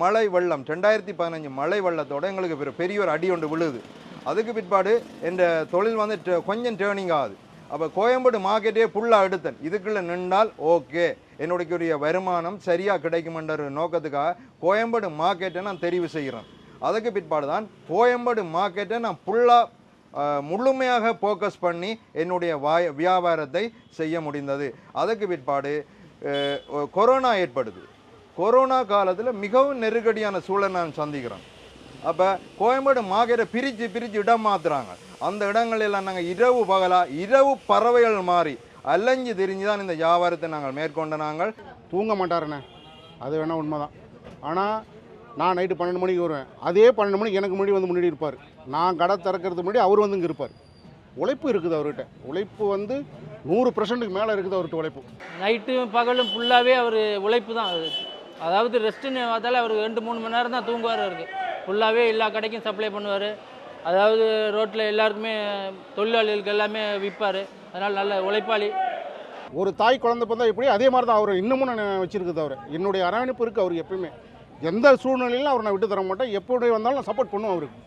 மழை வெள்ளம் ரெண்டாயிரத்தி பதினஞ்சு மழை வெள்ளத்தோடு எங்களுக்கு பெரிய ஒரு அடி ஒன்று விழுது. அதுக்கு பிற்பாடு என்ற தொழில் வந்து கொஞ்சம் டேர்னிங் ஆகுது. அப்போ கோயம்பேடு மார்க்கெட்டே ஃபுல்லாக எடுத்தேன். இதுக்குள்ளே நின்றால் ஓகே என்னுடைய வருமானம் சரியாக கிடைக்குமென்ற ஒரு நோக்கத்துக்காக கோயம்பேடு மார்க்கெட்டை நான் தெரிவு செய்கிறேன். அதுக்கு பிற்பாடு தான் கோயம்பேடு மார்க்கெட்டை நான் ஃபுல்லாக முழுமையாக ஃபோக்கஸ் பண்ணி என்னுடைய வாய வியாபாரத்தை செய்ய முடிந்தது. அதுக்கு பிற்பாடு கொரோனா ஏற்படுது. கொரோனா காலத்தில் மிகவும் நெருக்கடியான சூழலை நான் சந்திக்கிறேன். அப்போ கோயம்பேடு மார்க்கெட்டை பிரித்து பிரித்து இடம் மாத்துறாங்க. அந்த இடங்கள் எல்லாம் நாங்கள் இரவு பகலா இரவு பறவைகள் மாறி அலைஞ்சு திரிஞ்சு தான் இந்த வியாபாரத்தை நாங்கள் மேற்கொண்ட நாங்கள். தூங்க மாட்டாருண்ணே. அது வேணால் உண்மைதான். ஆனால் நான் நைட்டு பன்னெண்டு மணிக்கு வருவேன். அதே பன்னெண்டு மணிக்கு எனக்கு முன்னாடி வந்து முன்னாடி இருப்பார். நான் கடை திறக்கிறதுக்கு முன்னாடி அவர் வந்து இங்கே இருப்பார். உழைப்பு இருக்குது அவர்கிட்ட. உழைப்பு வந்து நூறு பர்சன்ட்டுக்கு மேலே இருக்குது அவர்கிட்ட உழைப்பு. நைட்டும் பகலும் ஃபுல்லாகவே அவர் உழைப்பு தான் அது அதாவது ரெஸ்ட்டுன்னு பார்த்தாலே அவர் ரெண்டு மூணு மணி நேரம் தான் தூங்குவார் அவருக்கு. ஃபுல்லாகவே எல்லா கடைக்கும் சப்ளை பண்ணுவார். அதாவது ரோட்டில் எல்லாருக்குமே தொழிலாளிகளுக்கு எல்லாமே விற்பார் அதனால் நல்ல உழைப்பாளி. ஒரு தாய் குழந்தை பிறந்தா எப்படி? அதே மாதிரி தான் அவர் இன்னமும் நான் வச்சிருக்குது அவர். என்னுடைய அரவணைப்பு இருக்குது அவருக்கு எப்பயுமே. எந்த சூழ்நிலையிலும் அவர் நான் விட்டு தர மாட்டேன். எப்படி வந்தாலும் நான் சப்போர்ட் பண்ணுவோம் அவருக்கு.